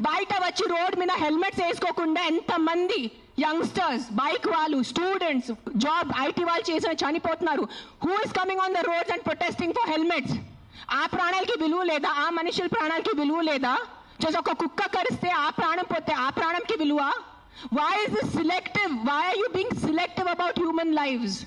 బయట వచ్చి రోడ్ మీద హెల్మెట్స్ వేసుకోకుండా ఎంతమంది యంగ్స్టర్స్ బైక్ వాళ్ళు స్టూడెంట్స్ జాబ్ ఐటీ వాళ్ళు చేసిన చనిపోతున్నారు. Who is coming on the roads and protesting for helmets ఆ ప్రాణాలకి విలువ లేదా? ఆ మనుషుల ప్రాణాలకి విలువ లేదా? జస్ట్ ఒక కుక్క కరిస్తే ఆ ప్రాణం పోతే ఆ ప్రాణంకి విలువ? Why is this selective why are you being selective about human lifes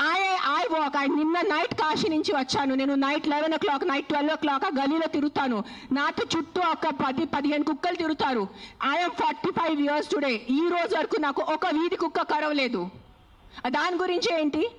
I I walk I నిన్న నైట్ కాశీ నుంచి వచ్చాను. నేను night eleven o'clock night twelve o'clock ఆ గలీలో తిరుగుతాను. నాతో చుట్టూ ఒక పది పదిహేను కుక్కలు తిరుగుతారు. I'm forty five years today ఈ రోజు వరకు నాకు ఒక వీధి కుక్క కరవలేదు దాని గురించి ఏంటి?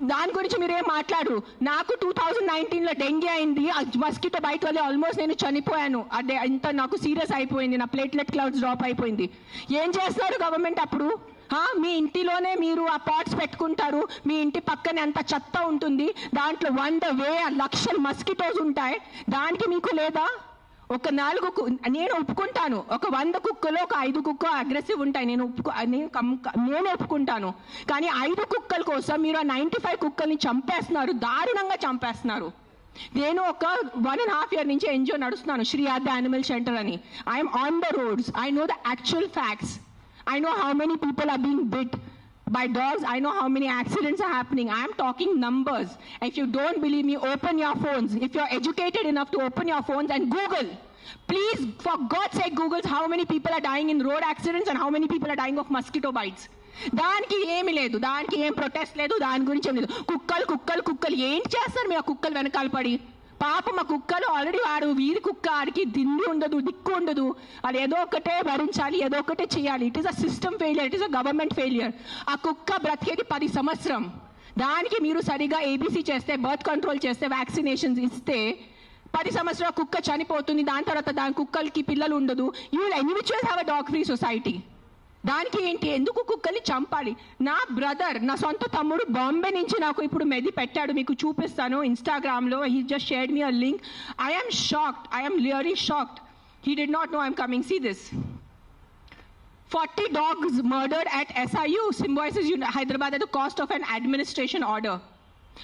దాని గురించి మీరు ఏం మాట్లాడరు. నాకు టూ థౌజండ్ నైన్టీన్లో డెంగీ అయింది. మస్కిటో బయట వల్లే ఆల్మోస్ట్ నేను చనిపోయాను. అదే ఇంత నాకు సీరియస్ అయిపోయింది. నా ప్లేట్లెట్ క్లౌడ్స్ డ్రాప్ అయిపోయింది. ఏం చేస్తున్నారు గవర్నమెంట్ అప్పుడు? మీ ఇంటిలోనే మీరు ఆ పాట్స్ పెట్టుకుంటారు. మీ ఇంటి పక్కనే అంత చెత్త ఉంటుంది. దాంట్లో వంద వే లక్షల మస్కిటోస్ ఉంటాయి. దానికి మీకు లేదా? ఒక నాలుగు కు- నేను ఒప్పుకుంటాను. ఒక వంద కుక్కలో ఒక ఐదు కుక్క అగ్రెసివ్ ఉంటాయి. నేను ఒప్పుకో నేను ఒప్పుకుంటాను. కానీ ఐదు కుక్కల కోసం మీరు ఆ నైంటీ ఫైవ్ కుక్కల్ని చంపేస్తున్నారు. దారుణంగా చంపేస్తున్నారు. నేను ఒక వన్ అండ్ హాఫ్ ఇయర్ నుంచి ఎన్జిఓ నడుస్తున్నాను. శ్రీ ఆద్య యానిమల్ సెంటర్ అని. I'm on the roads I know the actual facts I know how many people are being bit by dogs i know how many accidents are happening i am talking numbers if you don't believe me open your phones if you're educated enough to open your phones and google please for god's sake google how many people are dying in road accidents and how many people are dying of mosquito bites దానికి ఏమి లేదు దానికి ఏం protest లేదు దాని గురించి ఏం లేదు కుక్కలు కుక్కలు కుక్కలు ఏం చేస్తారు మీ ఆ కుక్కలు వెనకాల పడి పాప మా కుక్కలు ఆల్రెడీ వాడు వీరి కుక్క ఆడికి దిండి ఉండదు దిక్కు ఉండదు. అది ఏదో ఒకటే భరించాలి ఏదో ఒకటే చేయాలి. It is a system failure it is a government failure ఆ కుక్క బ్రతికేది పది సంవత్సరం. దానికి మీరు సరిగా ఏబీసీ చేస్తే బర్త్ కంట్రోల్ చేస్తే వ్యాక్సినేషన్స్ ఇస్తే పది సంవత్సరాల కుక్క చనిపోతుంది దాని తర్వాత దాని కుక్కలకి పిల్లలు ఉండదు. You individual which have a dog free society దానికి ఏంటి? ఎందుకు కుక్కల్ని చంపాలి? నా బ్రదర్ నా సొంత తమ్ముడు బాంబే నుంచి నాకు ఇప్పుడు మెది పెట్టాడు. మీకు చూపిస్తాను ఇన్స్టాగ్రామ్లో he just shared me a link I'm shocked I'm really shocked he did not no I'm coming see this 40 dogs murdered at SIU, Symbiosis Hyderabad at the cost of an administration order.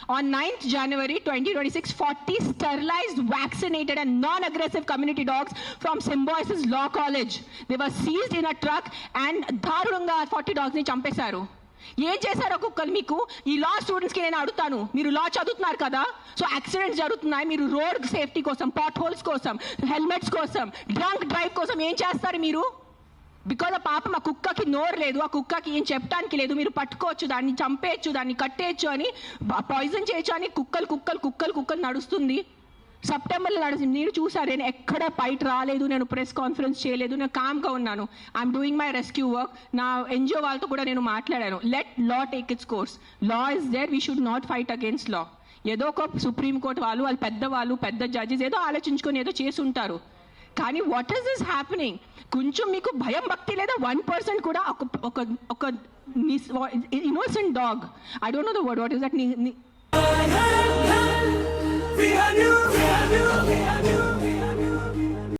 On 9th January 2026, 40 sterilized, vaccinated, and non aggressive community dogs from Symbiosis Law College. They were seized in a truck and దారుణంగా 40 dogs ని చంపేశారు ఏం చేశారు ఒక్కొక్కరు మీకు ఈ లా స్టూడెంట్స్కి నేను అడుగుతాను మీరు లా చదువుతున్నారు కదా సో యాక్సిడెంట్స్ జరుగుతున్నాయి మీరు రోడ్ సేఫ్టీ కోసం పాట్ హోల్స్ కోసం హెల్మెట్స్ కోసం డ్రంక్ డ్రైవ్ కోసం ఏం చేస్తారు మీరు బికాజ్ ఆ పాపం ఆ కుక్కకి నోరు లేదు ఆ కుక్కకి ఏం చెప్పడానికి లేదు మీరు పట్టుకోవచ్చు దాన్ని చంపేయచ్చు దాన్ని కట్టేయచ్చు అని పాయిజన్ చేయొచ్చు అని కుక్కలు కుక్కలు కుక్కలు కుక్కలు నడుస్తుంది. సెప్టెంబర్లో నడుస్తుంది. మీరు చూసారు నేను ఎక్కడ బయట రాలేదు నేను ప్రెస్ కాన్ఫరెన్స్ చేయలేదు నేను కామ్గా ఉన్నాను. I'm doing my rescue work నా ఎన్జిఓ వాళ్ళతో కూడా నేను మాట్లాడాను. Let law take its course law is there we should not fight against law ఏదో ఒక సుప్రీం కోర్ట్ వాళ్ళు వాళ్ళు పెద్ద వాళ్ళు పెద్ద జడ్జెస్ ఏదో ఆలోచించుకొని ఏదో చేసి ఉంటారు. కానీ వాట్ ఈస్ దిస్ హ్యాపెనింగ్ కొంచెం మీకు భయం భక్తి లేదా వన్ పర్సెంట్ కూడా ఒక ఒక ఒక innocent dog I don't know the word what is that